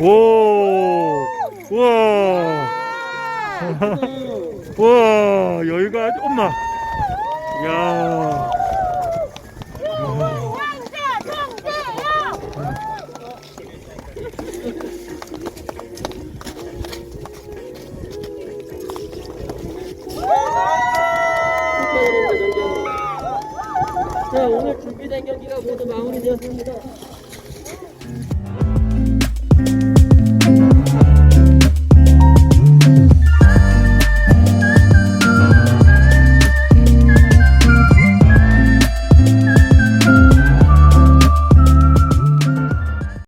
오, 우와, 우 와, 여기가 아주 엄마. 야, 자, 오늘 준비된 경기가 모두 마무리되었습니다.